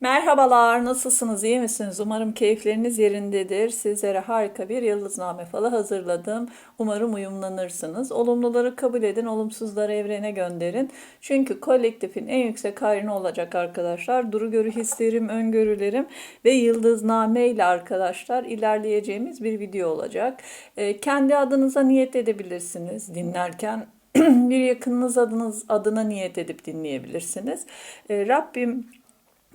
Merhabalar, nasılsınız, iyi misiniz? Umarım keyifleriniz yerindedir. Sizlere harika bir yıldızname falı hazırladım. Umarım uyumlanırsınız. Olumluları kabul edin, olumsuzları evrene gönderin. Çünkü kolektifin en yüksek hayrına olacak arkadaşlar. Duru görü hislerim, öngörülerim ve yıldızname ile arkadaşlar ilerleyeceğimiz bir video olacak. Ee, kendi adınıza niyet edebilirsiniz dinlerken. bir yakınınız adınız adına niyet edip dinleyebilirsiniz. Ee, Rabbim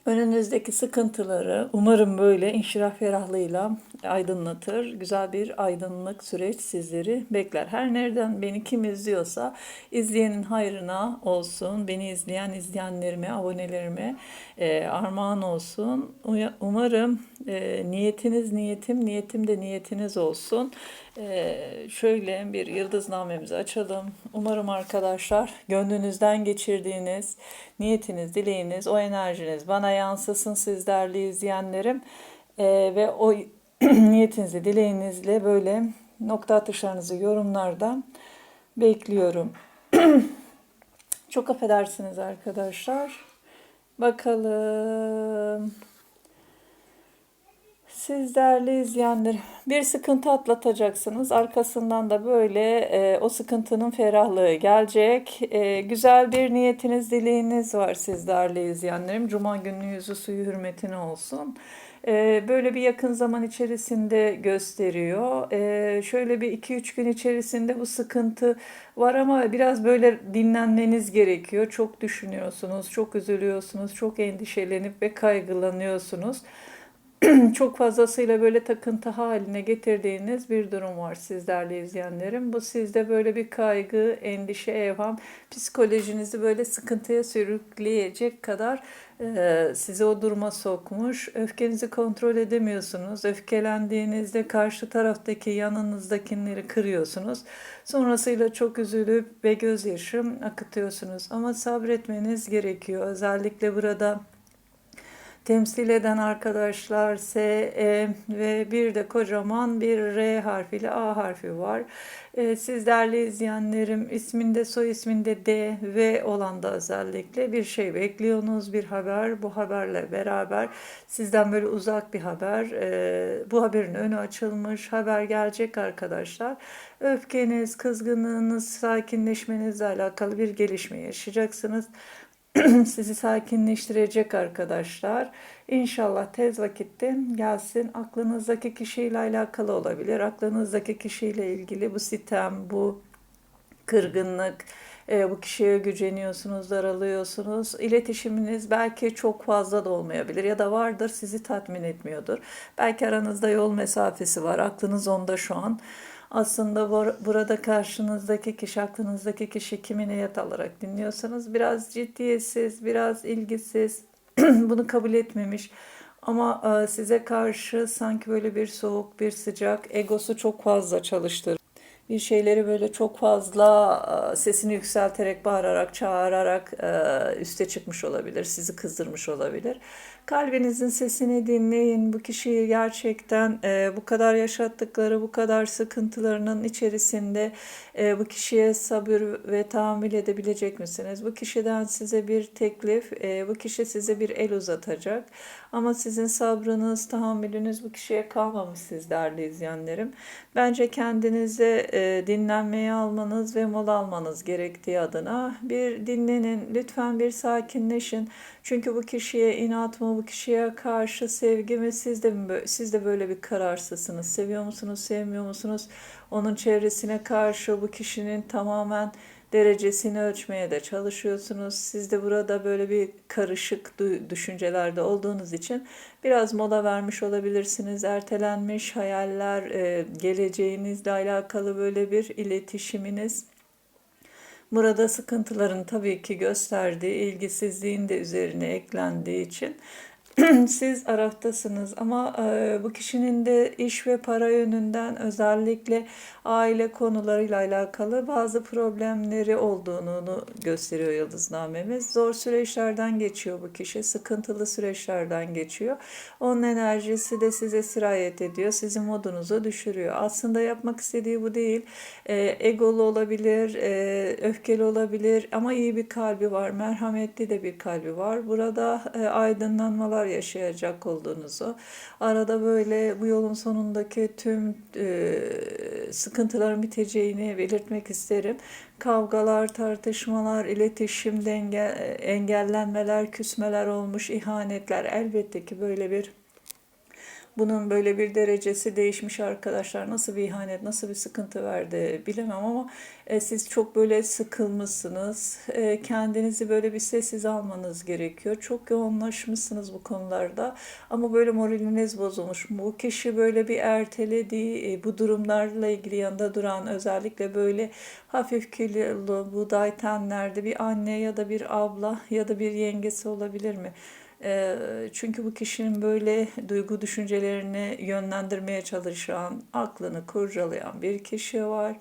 Önünüzdeki sıkıntıları umarım böyle inşirah ferahlığıyla aydınlatır. Güzel bir aydınlık süreç sizleri bekler. Her nereden beni kim izliyorsa izleyenin hayrına olsun. Beni izleyen izleyenlerime, abonelerime e, armağan olsun. Umarım e, niyetiniz niyetim, niyetim de niyetiniz olsun. E, şöyle bir yıldıznamemizi açalım. Umarım arkadaşlar gönlünüzden geçirdiğiniz niyetiniz, dileğiniz, o enerjiniz bana yansısın siz değerli izleyenlerim. E, ve o niyetinizi, dileğinizle böyle nokta atışlarınızı yorumlarda bekliyorum. Çok affedersiniz arkadaşlar. Bakalım. Siz değerli izleyenler bir sıkıntı atlatacaksınız. Arkasından da böyle e, o sıkıntının ferahlığı gelecek. E, güzel bir niyetiniz, dileğiniz var siz değerli izleyenlerim. Cuma günü yüzü suyu hürmetine olsun. E, böyle bir yakın zaman içerisinde gösteriyor. E, şöyle bir 2-3 gün içerisinde bu sıkıntı var ama biraz böyle dinlenmeniz gerekiyor. Çok düşünüyorsunuz, çok üzülüyorsunuz, çok endişelenip ve kaygılanıyorsunuz. çok fazlasıyla böyle takıntı haline getirdiğiniz bir durum var sizlerle izleyenlerim. Bu sizde böyle bir kaygı, endişe, evham, psikolojinizi böyle sıkıntıya sürükleyecek kadar e, sizi o duruma sokmuş. Öfkenizi kontrol edemiyorsunuz. Öfkelendiğinizde karşı taraftaki yanınızdakileri kırıyorsunuz. Sonrasıyla çok üzülüp ve gözyaşı akıtıyorsunuz. Ama sabretmeniz gerekiyor. Özellikle burada temsil eden arkadaşlar S, E ve bir de kocaman bir R harfiyle A harfi var. E, siz izleyenlerim isminde soy isminde D V olan da özellikle bir şey bekliyorsunuz bir haber. Bu haberle beraber sizden böyle uzak bir haber e, bu haberin önü açılmış. Haber gelecek arkadaşlar. Öfkeniz kızgınlığınız sakinleşmenizle alakalı bir gelişme yaşayacaksınız sizi sakinleştirecek arkadaşlar. İnşallah tez vakitte gelsin. Aklınızdaki kişiyle alakalı olabilir. Aklınızdaki kişiyle ilgili bu sitem, bu kırgınlık, e, bu kişiye güceniyorsunuz, daralıyorsunuz. İletişiminiz belki çok fazla da olmayabilir ya da vardır sizi tatmin etmiyordur. Belki aranızda yol mesafesi var. Aklınız onda şu an. Aslında burada karşınızdaki kişi, aklınızdaki kişi kimi niyet alarak dinliyorsanız biraz ciddiyetsiz, biraz ilgisiz, bunu kabul etmemiş. Ama e, size karşı sanki böyle bir soğuk, bir sıcak, egosu çok fazla çalıştır. Bir şeyleri böyle çok fazla e, sesini yükselterek, bağırarak, çağırarak e, üste çıkmış olabilir, sizi kızdırmış olabilir. Kalbinizin sesini dinleyin. Bu kişiyi gerçekten e, bu kadar yaşattıkları, bu kadar sıkıntılarının içerisinde e, bu kişiye sabır ve tahammül edebilecek misiniz? Bu kişiden size bir teklif, e, bu kişi size bir el uzatacak. Ama sizin sabrınız, tahammülünüz bu kişiye kalmamış siz değerli izleyenlerim. Bence kendinize e, dinlenmeye almanız ve mola almanız gerektiği adına bir dinlenin. Lütfen bir sakinleşin. Çünkü bu kişiye inat mı, bu kişiye karşı sevgi mi siz de siz de böyle bir kararsızsınız. Seviyor musunuz, sevmiyor musunuz? Onun çevresine karşı bu kişinin tamamen derecesini ölçmeye de çalışıyorsunuz. Siz de burada böyle bir karışık düşüncelerde olduğunuz için biraz mola vermiş olabilirsiniz. Ertelenmiş hayaller, e, geleceğinizle alakalı böyle bir iletişiminiz Burada sıkıntıların tabii ki gösterdiği ilgisizliğin de üzerine eklendiği için siz Araf'tasınız ama e, bu kişinin de iş ve para yönünden özellikle aile konularıyla alakalı bazı problemleri olduğunu gösteriyor yıldıznamemiz. Zor süreçlerden geçiyor bu kişi, sıkıntılı süreçlerden geçiyor. Onun enerjisi de size sirayet ediyor, sizin modunuzu düşürüyor. Aslında yapmak istediği bu değil. E, egolu olabilir, e, öfkeli olabilir ama iyi bir kalbi var, merhametli de bir kalbi var. Burada e, aydınlanmalar sıkıntılar yaşayacak olduğunuzu, arada böyle bu yolun sonundaki tüm e, sıkıntıların biteceğini belirtmek isterim. Kavgalar, tartışmalar, iletişimde engel, engellenmeler, küsmeler olmuş, ihanetler elbette ki böyle bir bunun böyle bir derecesi değişmiş arkadaşlar. Nasıl bir ihanet, nasıl bir sıkıntı verdi bilemem ama e, siz çok böyle sıkılmışsınız. E, kendinizi böyle bir sessiz almanız gerekiyor. Çok yoğunlaşmışsınız bu konularda ama böyle moraliniz bozulmuş. Bu kişi böyle bir ertelediği e, bu durumlarla ilgili yanında duran özellikle böyle hafif kilolu buğday tenlerde bir anne ya da bir abla ya da bir yengesi olabilir mi? Çünkü bu kişinin böyle duygu düşüncelerini yönlendirmeye çalışan, aklını kurcalayan bir kişi var.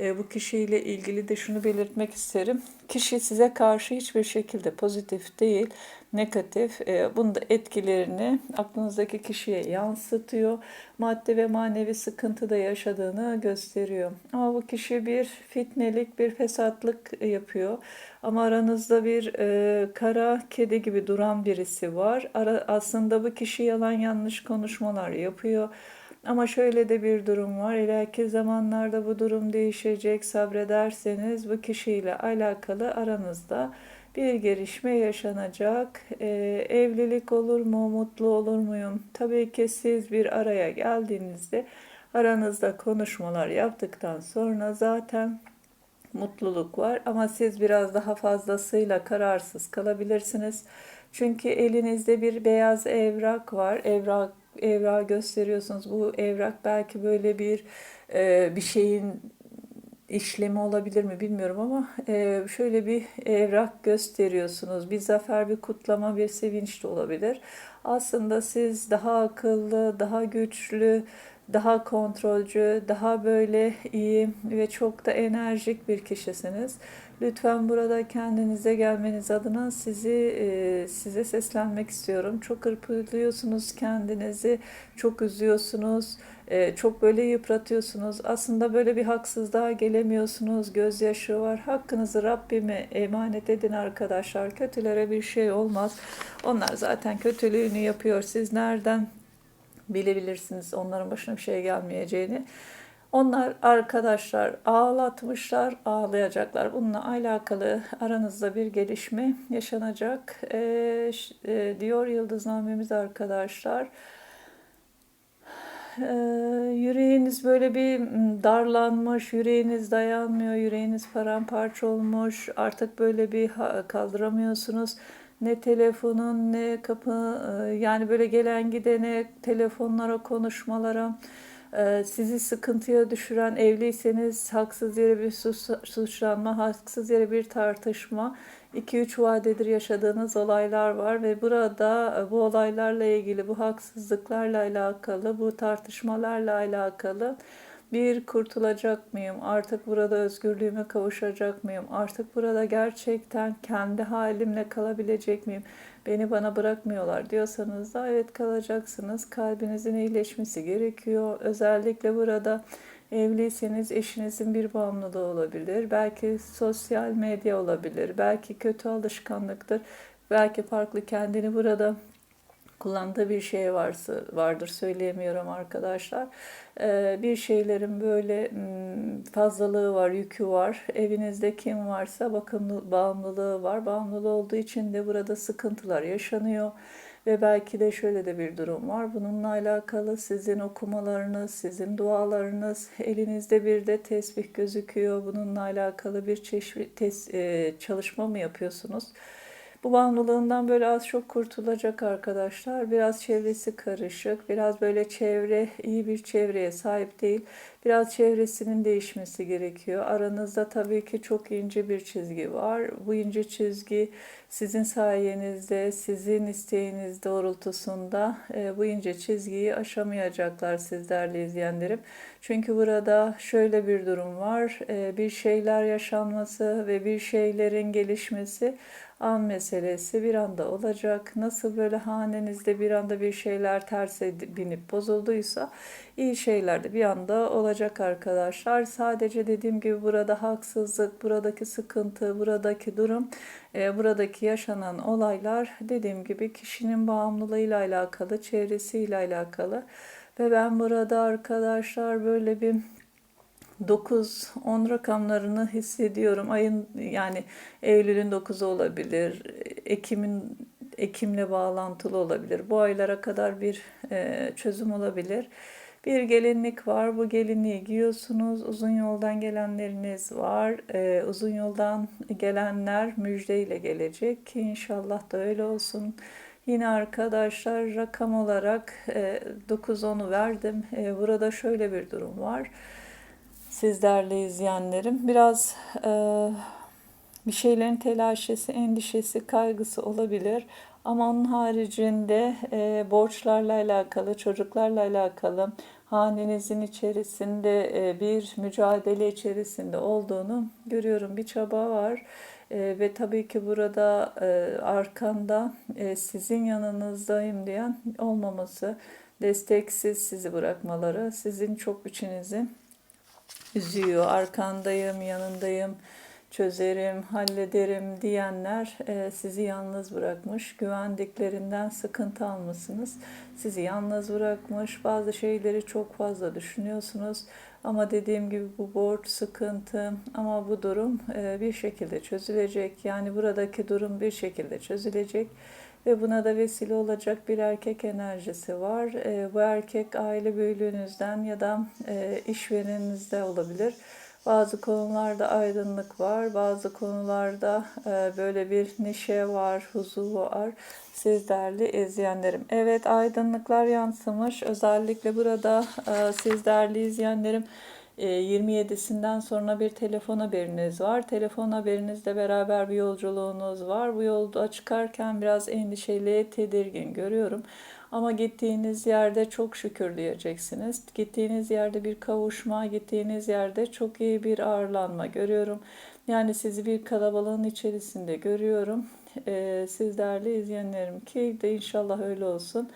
Bu kişiyle ilgili de şunu belirtmek isterim. Kişi size karşı hiçbir şekilde pozitif değil, negatif. Bunun da etkilerini aklınızdaki kişiye yansıtıyor. Maddi ve manevi sıkıntı da yaşadığını gösteriyor. Ama bu kişi bir fitnelik, bir fesatlık yapıyor. Ama aranızda bir e, kara kedi gibi duran birisi var. Ara, aslında bu kişi yalan yanlış konuşmalar yapıyor. Ama şöyle de bir durum var. İleriki zamanlarda bu durum değişecek. Sabrederseniz bu kişiyle alakalı aranızda bir gelişme yaşanacak. Ee, evlilik olur mu, mutlu olur muyum? Tabii ki siz bir araya geldiğinizde aranızda konuşmalar yaptıktan sonra zaten mutluluk var ama siz biraz daha fazlasıyla kararsız kalabilirsiniz. Çünkü elinizde bir beyaz evrak var. Evrak evrak gösteriyorsunuz. Bu evrak belki böyle bir e, bir şeyin işlemi olabilir mi bilmiyorum ama e, şöyle bir evrak gösteriyorsunuz. Bir zafer, bir kutlama, bir sevinç de olabilir. Aslında siz daha akıllı, daha güçlü, daha kontrolcü, daha böyle iyi ve çok da enerjik bir kişisiniz. Lütfen burada kendinize gelmeniz adına sizi e, size seslenmek istiyorum. Çok hırpalıyorsunuz kendinizi, çok üzüyorsunuz, e, çok böyle yıpratıyorsunuz. Aslında böyle bir haksızlığa gelemiyorsunuz, gözyaşı var. Hakkınızı Rabbime emanet edin arkadaşlar. Kötülere bir şey olmaz. Onlar zaten kötülüğünü yapıyor. Siz nereden bilebilirsiniz onların başına bir şey gelmeyeceğini. Onlar arkadaşlar ağlatmışlar, ağlayacaklar. Bununla alakalı aranızda bir gelişme yaşanacak e, e, diyor yıldıznamemiz arkadaşlar. E, yüreğiniz böyle bir darlanmış, yüreğiniz dayanmıyor, yüreğiniz paramparça olmuş. Artık böyle bir kaldıramıyorsunuz ne telefonun ne kapı e, yani böyle gelen gidene telefonlara konuşmalara e, sizi sıkıntıya düşüren evliyseniz haksız yere bir suçlanma, haksız yere bir tartışma, 2-3 vadedir yaşadığınız olaylar var ve burada e, bu olaylarla ilgili, bu haksızlıklarla alakalı, bu tartışmalarla alakalı bir kurtulacak mıyım? Artık burada özgürlüğüme kavuşacak mıyım? Artık burada gerçekten kendi halimle kalabilecek miyim? Beni bana bırakmıyorlar diyorsanız da evet kalacaksınız. Kalbinizin iyileşmesi gerekiyor. Özellikle burada evliyseniz eşinizin bir bağımlılığı olabilir. Belki sosyal medya olabilir. Belki kötü alışkanlıktır. Belki farklı kendini burada kullandığı bir şey varsa vardır söyleyemiyorum arkadaşlar. Ee, bir şeylerin böyle hmm, fazlalığı var, yükü var. Evinizde kim varsa bakımlı bağımlılığı var. Bağımlılığı olduğu için de burada sıkıntılar yaşanıyor. Ve belki de şöyle de bir durum var. Bununla alakalı sizin okumalarınız, sizin dualarınız, elinizde bir de tesbih gözüküyor. Bununla alakalı bir çeşit tes, e, çalışma mı yapıyorsunuz? Bu bağımlılığından böyle az çok kurtulacak arkadaşlar. Biraz çevresi karışık, biraz böyle çevre, iyi bir çevreye sahip değil. Biraz çevresinin değişmesi gerekiyor. Aranızda tabii ki çok ince bir çizgi var. Bu ince çizgi sizin sayenizde, sizin isteğiniz doğrultusunda e, bu ince çizgiyi aşamayacaklar siz değerli izleyenlerim. Çünkü burada şöyle bir durum var. E, bir şeyler yaşanması ve bir şeylerin gelişmesi an meselesi bir anda olacak. Nasıl böyle hanenizde bir anda bir şeyler terse binip bozulduysa iyi şeyler de bir anda olacak arkadaşlar. Sadece dediğim gibi burada haksızlık, buradaki sıkıntı, buradaki durum, e, buradaki yaşanan olaylar dediğim gibi kişinin bağımlılığıyla alakalı, çevresiyle alakalı. Ve ben burada arkadaşlar böyle bir 9-10 rakamlarını hissediyorum. Ayın yani Eylül'ün 9'u olabilir. Ekim'in Ekim'le bağlantılı olabilir. Bu aylara kadar bir e, çözüm olabilir. Bir gelinlik var. Bu gelinliği giyiyorsunuz. Uzun yoldan gelenleriniz var. E, uzun yoldan gelenler müjdeyle gelecek. İnşallah da öyle olsun. Yine arkadaşlar rakam olarak e, 9-10'u verdim. E, burada şöyle bir durum var siz değerli izleyenlerim. Biraz e, bir şeylerin telaşesi, endişesi, kaygısı olabilir. Ama onun haricinde e, borçlarla alakalı, çocuklarla alakalı, hanenizin içerisinde e, bir mücadele içerisinde olduğunu görüyorum. Bir çaba var. E, ve tabii ki burada e, arkanda sizin yanınızdayım diyen olmaması, desteksiz sizi bırakmaları, sizin çok içinizi üzüyor. Arkandayım, yanındayım, çözerim, hallederim diyenler e, sizi yalnız bırakmış. Güvendiklerinden sıkıntı almışsınız. Sizi yalnız bırakmış. Bazı şeyleri çok fazla düşünüyorsunuz. Ama dediğim gibi bu borç sıkıntı ama bu durum e, bir şekilde çözülecek. Yani buradaki durum bir şekilde çözülecek ve buna da vesile olacak bir erkek enerjisi var. E, bu erkek aile büyüklüğünüzden ya da e, işvereninizde olabilir. Bazı konularda aydınlık var, bazı konularda e, böyle bir neşe var, huzur var. Siz değerli izleyenlerim. Evet aydınlıklar yansımış. Özellikle burada e, siz değerli izleyenlerim 27'sinden e, sonra bir telefon haberiniz var. Telefon haberinizle beraber bir yolculuğunuz var. Bu yolda çıkarken biraz endişeli, tedirgin görüyorum. Ama gittiğiniz yerde çok şükür diyeceksiniz. Gittiğiniz yerde bir kavuşma, gittiğiniz yerde çok iyi bir ağırlanma görüyorum. Yani sizi bir kalabalığın içerisinde görüyorum. Ee, siz değerli izleyenlerim ki de inşallah öyle olsun.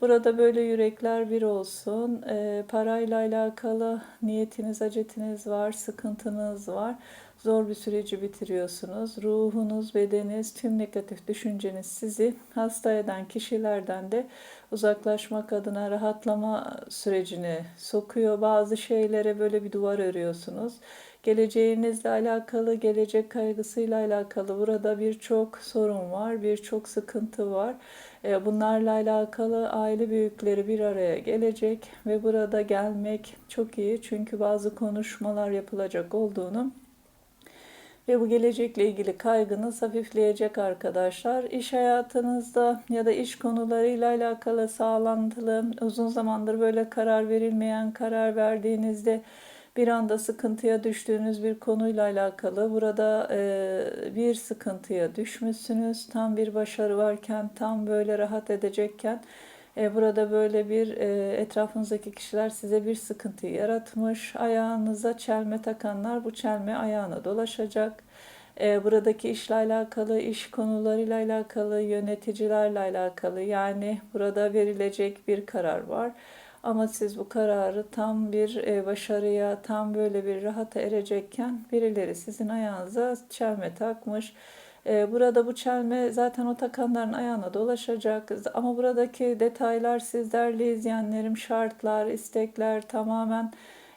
Burada böyle yürekler bir olsun. E, parayla alakalı niyetiniz, acetiniz var, sıkıntınız var. Zor bir süreci bitiriyorsunuz. Ruhunuz, bedeniniz, tüm negatif düşünceniz sizi hasta eden kişilerden de uzaklaşmak adına rahatlama sürecine sokuyor. Bazı şeylere böyle bir duvar örüyorsunuz. Geleceğinizle alakalı, gelecek kaygısıyla alakalı burada birçok sorun var, birçok sıkıntı var. E, bunlarla alakalı aile büyükleri bir araya gelecek ve burada gelmek çok iyi çünkü bazı konuşmalar yapılacak olduğunu ve bu gelecekle ilgili kaygınız hafifleyecek arkadaşlar. İş hayatınızda ya da iş konularıyla alakalı sağlantılı, uzun zamandır böyle karar verilmeyen, karar verdiğinizde bir anda sıkıntıya düştüğünüz bir konuyla alakalı burada e, bir sıkıntıya düşmüşsünüz. Tam bir başarı varken, tam böyle rahat edecekken burada böyle bir e, etrafınızdaki kişiler size bir sıkıntı yaratmış. Ayağınıza çelme takanlar bu çelme ayağına dolaşacak. E, buradaki işle alakalı, iş konularıyla alakalı, yöneticilerle alakalı yani burada verilecek bir karar var. Ama siz bu kararı tam bir e, başarıya, tam böyle bir rahata erecekken birileri sizin ayağınıza çelme takmış. E, burada bu çelme zaten o takanların ayağına dolaşacak. Ama buradaki detaylar sizlerle izleyenlerim, şartlar, istekler tamamen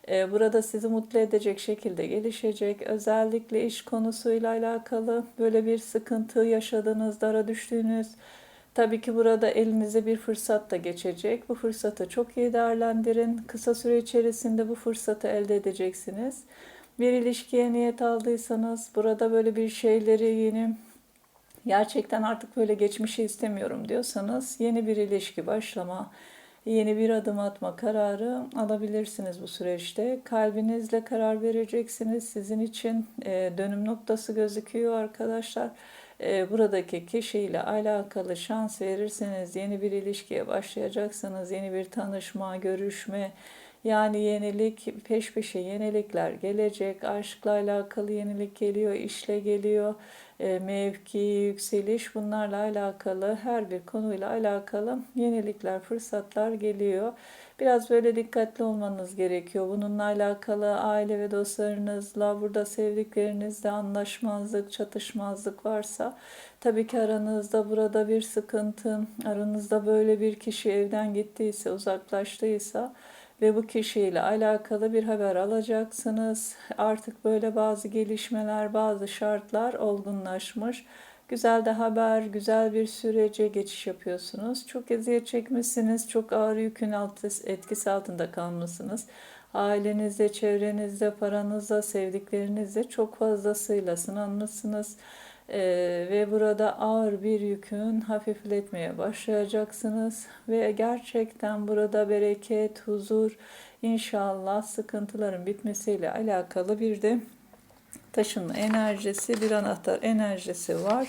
e, burada sizi mutlu edecek şekilde gelişecek. Özellikle iş konusuyla alakalı böyle bir sıkıntı yaşadığınız, dara düştüğünüz, Tabii ki burada elinize bir fırsat da geçecek. Bu fırsatı çok iyi değerlendirin. Kısa süre içerisinde bu fırsatı elde edeceksiniz. Bir ilişkiye niyet aldıysanız burada böyle bir şeyleri yeni gerçekten artık böyle geçmişi istemiyorum diyorsanız yeni bir ilişki başlama, yeni bir adım atma kararı alabilirsiniz bu süreçte. Kalbinizle karar vereceksiniz. Sizin için e, dönüm noktası gözüküyor arkadaşlar. E, buradaki kişiyle alakalı şans verirseniz yeni bir ilişkiye başlayacaksınız. Yeni bir tanışma, görüşme, Yani yenilik peş peşe yenilikler gelecek. Aşkla alakalı yenilik geliyor, işle geliyor. E, mevki, yükseliş bunlarla alakalı her bir konuyla alakalı yenilikler, fırsatlar geliyor. Biraz böyle dikkatli olmanız gerekiyor. Bununla alakalı aile ve dostlarınızla, burada sevdiklerinizle anlaşmazlık, çatışmazlık varsa tabii ki aranızda burada bir sıkıntı, aranızda böyle bir kişi evden gittiyse, uzaklaştıysa ve bu kişiyle alakalı bir haber alacaksınız. Artık böyle bazı gelişmeler, bazı şartlar olgunlaşmış. Güzel de haber, güzel bir sürece geçiş yapıyorsunuz. Çok eziyet çekmişsiniz, çok ağır yükün etkisi altında kalmışsınız. Ailenizde, çevrenizde, paranızda, sevdiklerinizde çok fazlasıyla sınanmışsınız. Ee, ve burada ağır bir yükün hafifletmeye başlayacaksınız ve gerçekten burada bereket, huzur, inşallah sıkıntıların bitmesiyle alakalı bir de taşınma enerjisi, bir anahtar enerjisi var.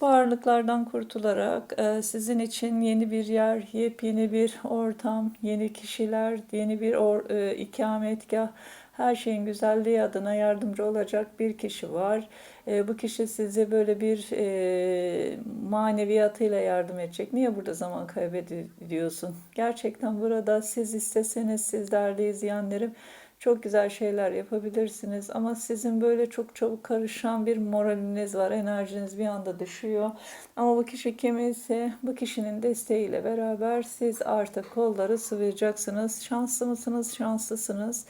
Varlıklardan kurtularak e, sizin için yeni bir yer, yepyeni bir ortam, yeni kişiler, yeni bir or, e, ikametgah, her şeyin güzelliği adına yardımcı olacak bir kişi var. E, bu kişi size böyle bir e, maneviyatıyla yardım edecek. Niye burada zaman kaybediyorsun? Gerçekten burada siz isteseniz, siz değerli izleyenlerim, çok güzel şeyler yapabilirsiniz ama sizin böyle çok çabuk karışan bir moraliniz var. Enerjiniz bir anda düşüyor. Ama bu kişi kim ise bu kişinin desteğiyle beraber siz artık kolları sıvayacaksınız. Şanslı mısınız? Şanslısınız.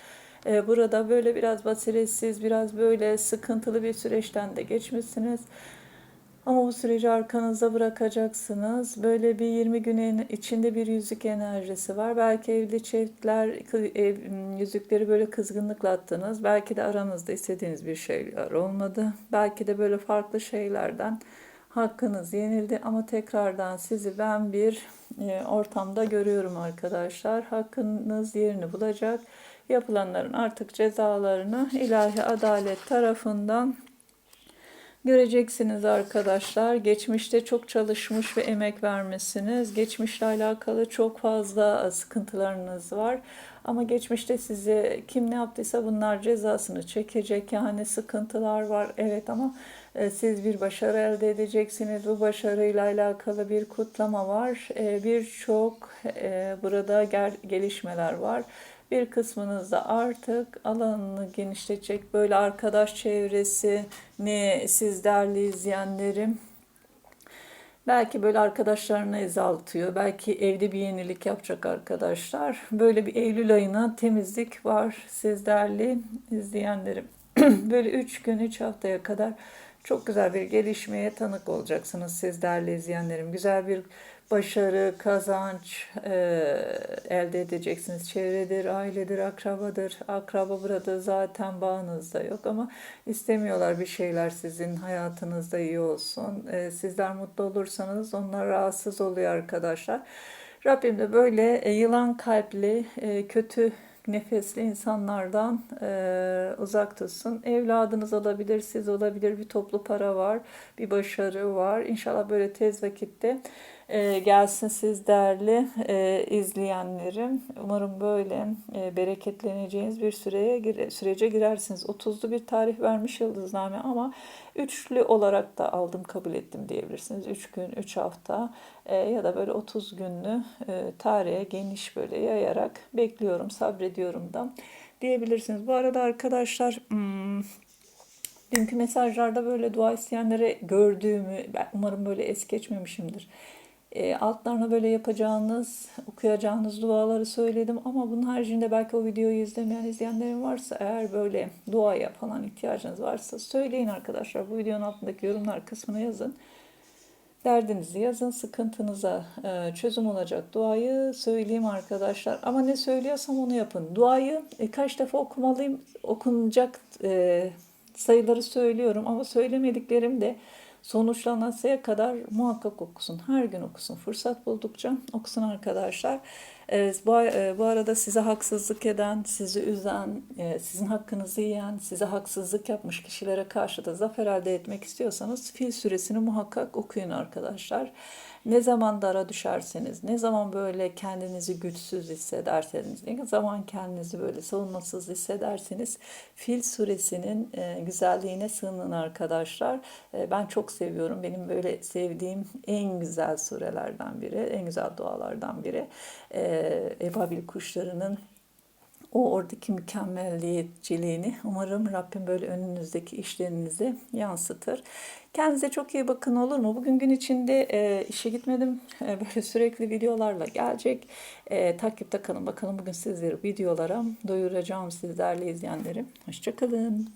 Ee, burada böyle biraz basiretsiz, biraz böyle sıkıntılı bir süreçten de geçmişsiniz. Ama bu süreci arkanızda bırakacaksınız. Böyle bir 20 günün içinde bir yüzük enerjisi var. Belki evli çiftler ev, yüzükleri böyle kızgınlıkla attınız. Belki de aranızda istediğiniz bir şeyler olmadı. Belki de böyle farklı şeylerden hakkınız yenildi. Ama tekrardan sizi ben bir e, ortamda görüyorum arkadaşlar. Hakkınız yerini bulacak. Yapılanların artık cezalarını ilahi adalet tarafından Göreceksiniz arkadaşlar. Geçmişte çok çalışmış ve emek vermişsiniz. Geçmişle alakalı çok fazla sıkıntılarınız var. Ama geçmişte size kim ne yaptıysa bunlar cezasını çekecek. Yani sıkıntılar var. Evet ama e, siz bir başarı elde edeceksiniz. Bu başarıyla alakalı bir kutlama var. E, Birçok e, burada gelişmeler var bir kısmınız da artık alanını genişletecek. Böyle arkadaş çevresi ne siz değerli izleyenlerim Belki böyle arkadaşlarını azaltıyor. Belki evde bir yenilik yapacak arkadaşlar. Böyle bir Eylül ayına temizlik var siz değerli izleyenlerim. böyle 3 gün 3 haftaya kadar çok güzel bir gelişmeye tanık olacaksınız siz değerli izleyenlerim. Güzel bir başarı, kazanç e, elde edeceksiniz. Çevredir, ailedir, akrabadır. Akraba burada zaten bağınızda yok ama istemiyorlar bir şeyler sizin hayatınızda iyi olsun. E, sizler mutlu olursanız onlar rahatsız oluyor arkadaşlar. Rabbim de böyle e, yılan kalpli, e, kötü nefesli insanlardan e, uzak tutsun. Evladınız olabilir, siz olabilir, bir toplu para var, bir başarı var. İnşallah böyle tez vakitte e, gelsin siz değerli e, izleyenlerim. Umarım böyle e, bereketleneceğiniz bir süreye sürece girersiniz. 30'lu bir tarih vermiş yıldızname ama üçlü olarak da aldım kabul ettim diyebilirsiniz. 3 gün, 3 hafta e, ya da böyle 30 günlü e, tarihe geniş böyle yayarak bekliyorum, sabrediyorum da diyebilirsiniz. Bu arada arkadaşlar hmm, dünkü mesajlarda böyle dua isteyenlere gördüğümü, ben umarım böyle es geçmemişimdir e, altlarına böyle yapacağınız, okuyacağınız duaları söyledim ama bunun haricinde belki o videoyu izlemeyen izleyenlerim varsa eğer böyle duaya falan ihtiyacınız varsa söyleyin arkadaşlar. Bu videonun altındaki yorumlar kısmına yazın. Derdinizi yazın, sıkıntınıza e, çözüm olacak duayı söyleyeyim arkadaşlar. Ama ne söylüyorsam onu yapın. Duayı e, kaç defa okumalıyım, okunacak e, sayıları söylüyorum ama söylemediklerim de sonuçlanasıya kadar muhakkak okusun. Her gün okusun. Fırsat buldukça okusun arkadaşlar. E, bu, e, bu arada size haksızlık eden, sizi üzen, e, sizin hakkınızı yiyen, size haksızlık yapmış kişilere karşı da zafer elde etmek istiyorsanız Fil suresini muhakkak okuyun arkadaşlar. Ne zaman dara düşerseniz, ne zaman böyle kendinizi güçsüz hissederseniz, ne zaman kendinizi böyle savunmasız hissederseniz Fil suresinin e, güzelliğine sığının arkadaşlar. Ben çok seviyorum. Benim böyle sevdiğim en güzel surelerden biri, en güzel dualardan biri. Ebabil kuşlarının o oradaki mükemmelliyetçiliğini umarım Rabbim böyle önünüzdeki işlerinize yansıtır. Kendinize çok iyi bakın olur mu? Bugün gün içinde e, işe gitmedim. E, böyle sürekli videolarla gelecek. E, takipte kalın. Bakalım bugün sizleri videolara doyuracağım sizlerle izleyenlerim. Hoşçakalın.